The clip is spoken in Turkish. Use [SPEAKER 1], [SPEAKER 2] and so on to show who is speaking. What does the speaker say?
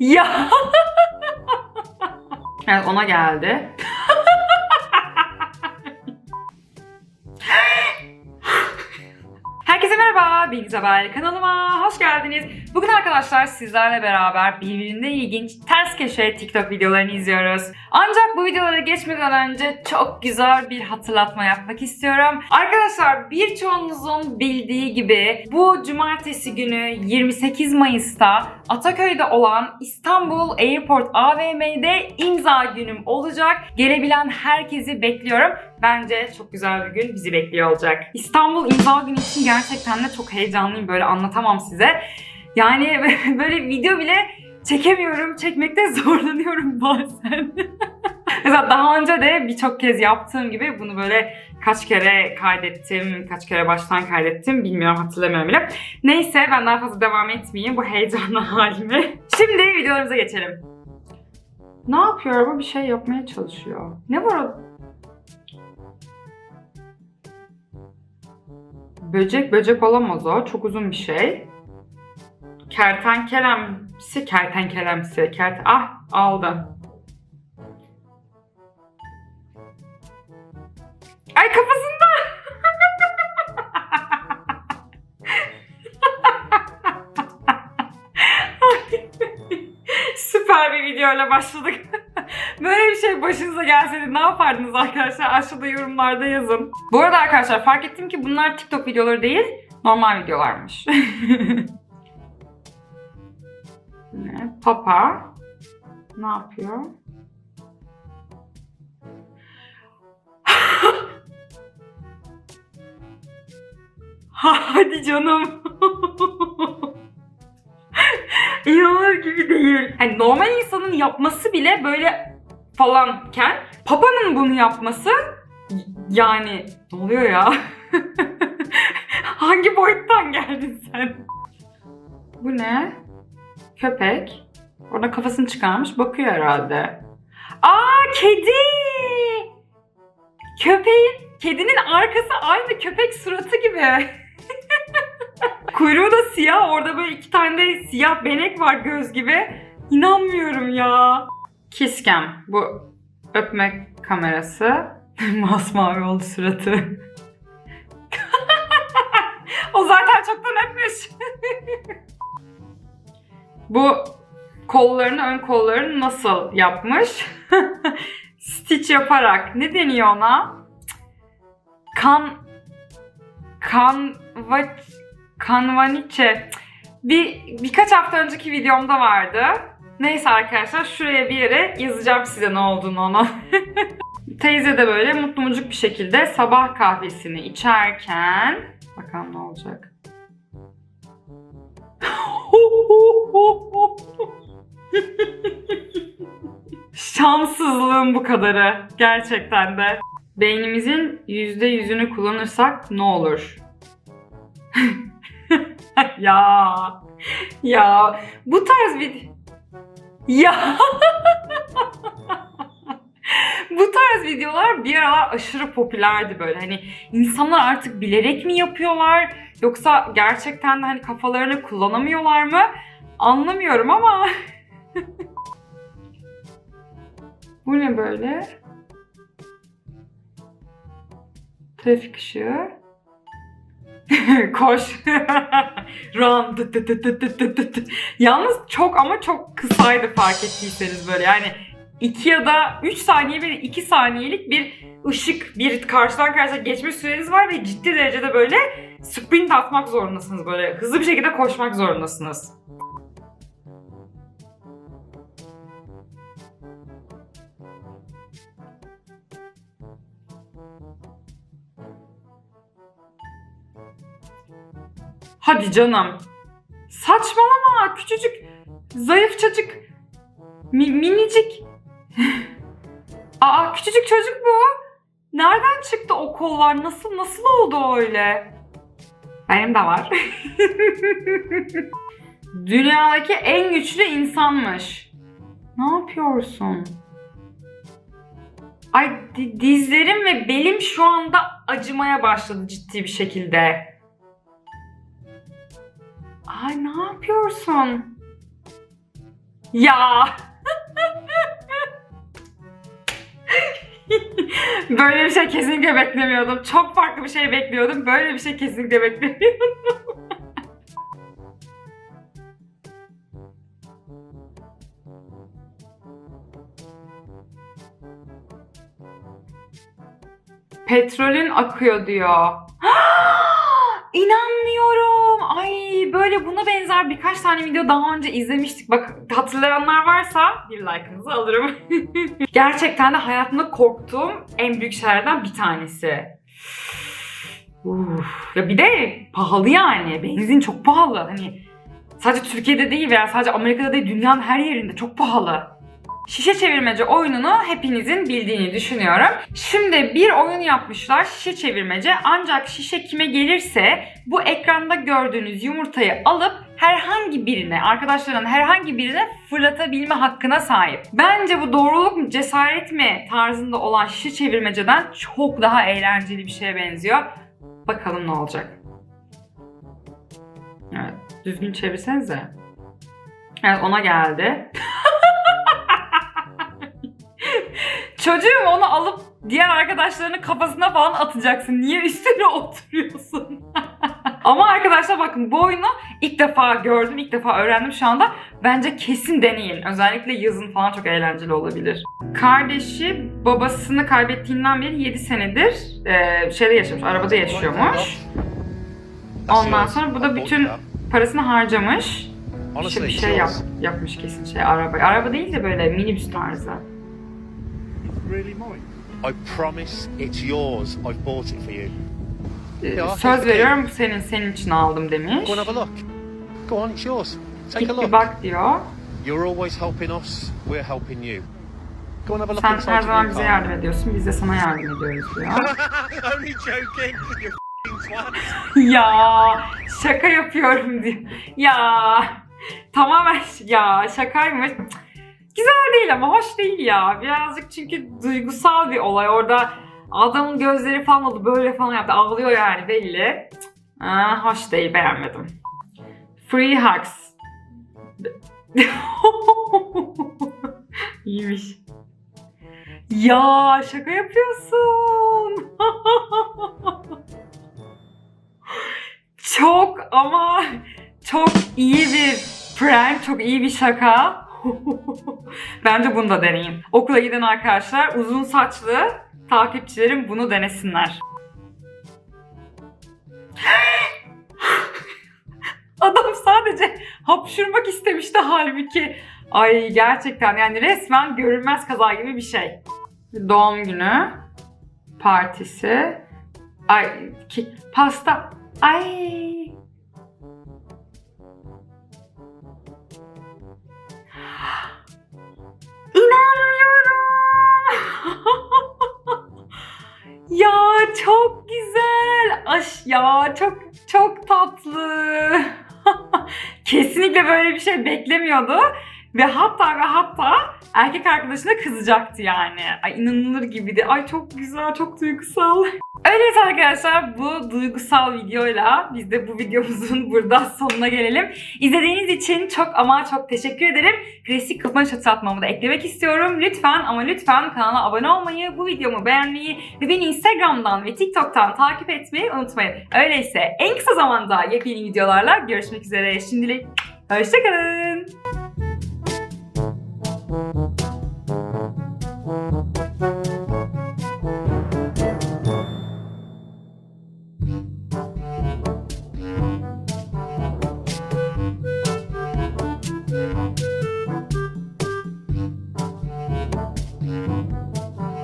[SPEAKER 1] Ya. evet ona geldi. Haber kanalıma hoş geldiniz. Bugün arkadaşlar sizlerle beraber birbirinden ilginç ters köşe TikTok videolarını izliyoruz. Ancak bu videolara geçmeden önce çok güzel bir hatırlatma yapmak istiyorum. Arkadaşlar birçoğunuzun bildiği gibi bu cumartesi günü 28 Mayıs'ta Ataköy'de olan İstanbul Airport AVM'de imza günüm olacak. Gelebilen herkesi bekliyorum. Bence çok güzel bir gün bizi bekliyor olacak. İstanbul imza günü için gerçekten de çok heyecanlıyım. Böyle anlatamam size. Yani böyle video bile çekemiyorum. Çekmekte zorlanıyorum bazen. Mesela daha önce de birçok kez yaptığım gibi bunu böyle kaç kere kaydettim, kaç kere baştan kaydettim bilmiyorum hatırlamıyorum bile. Neyse ben daha fazla devam etmeyeyim bu heyecanlı halime. Şimdi videolarımıza geçelim. Ne yapıyor bu? Bir şey yapmaya çalışıyor. Ne var o? Böcek böcek olamaz o. Çok uzun bir şey. Kertenkelemsi, kertenkelemsi, kert... Ah aldı. Ay kafasında. Süper bir videoyla başladık. Böyle bir şey başınıza gelseydi ne yapardınız arkadaşlar? Aşağıda yorumlarda yazın. Bu arada arkadaşlar fark ettim ki bunlar TikTok videoları değil, normal videolarmış. ne? Papa ne yapıyor? Hadi canım. İnanılır gibi değil. Hani normal insanın yapması bile böyle falanken Papa'nın bunu yapması yani ne oluyor ya? Hangi boyuttan geldin sen? Bu ne? Köpek. Orada kafasını çıkarmış bakıyor herhalde. Aa kedi! Köpeğin, kedinin arkası aynı köpek suratı gibi. Kuyruğu da siyah. Orada böyle iki tane de siyah benek var göz gibi. İnanmıyorum ya. Kisscam. Bu öpme kamerası. Masmavi oldu suratı. o zaten çoktan öpmüş. Bu kollarını, ön kollarını nasıl yapmış? Stitch yaparak. Ne deniyor ona? Kan... Kanva... Kanvaniçe. Bir, birkaç hafta önceki videomda vardı. Neyse arkadaşlar şuraya bir yere yazacağım size ne olduğunu ona. Teyze de böyle mutlu mucuk bir şekilde sabah kahvesini içerken bakalım ne olacak. Şanssızlığın bu kadarı gerçekten de. Beynimizin yüzde yüzünü kullanırsak ne olur? ya ya bu tarz bir ya. Bu tarz videolar bir aralar aşırı popülerdi böyle. Hani insanlar artık bilerek mi yapıyorlar? Yoksa gerçekten de hani kafalarını kullanamıyorlar mı? Anlamıyorum ama. Bu ne böyle? Trafik ışığı Koş. Run. Tıt tıt tıt tıt. Yalnız çok ama çok kısaydı fark ettiyseniz böyle yani 2 ya da 3 saniye bir 2 saniyelik bir ışık bir karşıdan karşıya geçme süreniz var ve ciddi derecede böyle sprint atmak zorundasınız böyle hızlı bir şekilde koşmak zorundasınız. Hadi canım. Saçmalama küçücük zayıf çocuk mi- minicik. Aa küçücük çocuk bu. Nereden çıktı o kollar? Nasıl nasıl oldu öyle? Benim de var. Dünyadaki en güçlü insanmış. Ne yapıyorsun? Ay di- dizlerim ve belim şu anda acımaya başladı ciddi bir şekilde. Ay ne yapıyorsun? Ya. Böyle bir şey kesinlikle beklemiyordum. Çok farklı bir şey bekliyordum. Böyle bir şey kesinlikle beklemiyordum. Petrolün akıyor diyor. İnanmıyorum. Ay böyle buna benzer birkaç tane video daha önce izlemiştik. Bak hatırlayanlar varsa bir like'ınızı alırım. Gerçekten de hayatımda korktuğum en büyük şeylerden bir tanesi. Uf. Ya bir de pahalı yani. Benzin çok pahalı. Hani sadece Türkiye'de değil veya sadece Amerika'da değil dünyanın her yerinde çok pahalı. Şişe çevirmece oyununu hepinizin bildiğini düşünüyorum. Şimdi bir oyun yapmışlar şişe çevirmece ancak şişe kime gelirse bu ekranda gördüğünüz yumurtayı alıp herhangi birine, arkadaşlarının herhangi birine fırlatabilme hakkına sahip. Bence bu doğruluk mu, cesaret mi tarzında olan şişe çevirmeceden çok daha eğlenceli bir şeye benziyor. Bakalım ne olacak. Evet, düzgün çevirsenize. Evet, ona geldi. Çocuğum onu alıp diğer arkadaşlarının kafasına falan atacaksın. Niye üstüne oturuyorsun? Ama arkadaşlar bakın bu oyunu ilk defa gördüm, ilk defa öğrendim şu anda. Bence kesin deneyin. Özellikle yazın falan çok eğlenceli olabilir. Kardeşi babasını kaybettiğinden beri 7 senedir e, şeyde yaşamış, arabada yaşıyormuş. Ondan sonra bu da bütün parasını harcamış. İşte bir şey yap, yapmış kesin şey araba. Araba değil de böyle minibüs tarzı.
[SPEAKER 2] Really mine.
[SPEAKER 3] I promise it's yours. I've bought it for you.
[SPEAKER 1] Ee, Söz veriyorum senin senin için aldım demiş.
[SPEAKER 3] Go and have a look. Go on, it's yours. Take
[SPEAKER 1] Git
[SPEAKER 3] a
[SPEAKER 1] bir
[SPEAKER 3] look.
[SPEAKER 1] bak diyor.
[SPEAKER 3] You're always helping us. We're helping you. Go and have a look
[SPEAKER 1] Sen
[SPEAKER 3] inside
[SPEAKER 1] her
[SPEAKER 3] your
[SPEAKER 1] zaman
[SPEAKER 3] new
[SPEAKER 1] bize
[SPEAKER 3] car.
[SPEAKER 1] yardım ediyorsun. Biz de sana yardım ediyoruz diyor.
[SPEAKER 3] Only joking. You f***ing twat.
[SPEAKER 1] ya şaka yapıyorum diyor. Ya tamamen ş- ya şakaymış. Güzel değil ama hoş değil ya. Birazcık çünkü duygusal bir olay. Orada adamın gözleri falan oldu böyle falan yaptı. Ağlıyor yani belli. Aa, hoş değil beğenmedim. Free hugs. İyiymiş. Ya şaka yapıyorsun. çok ama çok iyi bir prank, çok iyi bir şaka. Bence bunu da deneyin. Okula giden arkadaşlar uzun saçlı takipçilerim bunu denesinler. Adam sadece hapşurmak istemişti halbuki. Ay gerçekten yani resmen görünmez kaza gibi bir şey. Doğum günü partisi. Ay ki, pasta. Ay. Çok güzel. Aş ya çok çok tatlı. Kesinlikle böyle bir şey beklemiyordu. Ve hatta ve hatta erkek arkadaşına kızacaktı yani. Ay inanılır gibiydi. Ay çok güzel, çok duygusal. Evet arkadaşlar bu duygusal videoyla biz de bu videomuzun burada sonuna gelelim. İzlediğiniz için çok ama çok teşekkür ederim. Klasik kapanış hatırlatmamı da eklemek istiyorum. Lütfen ama lütfen kanala abone olmayı, bu videomu beğenmeyi ve beni Instagram'dan ve TikTok'tan takip etmeyi unutmayın. Öyleyse en kısa zamanda yepyeni videolarla görüşmek üzere. Şimdilik hoşçakalın. Mm-hmm.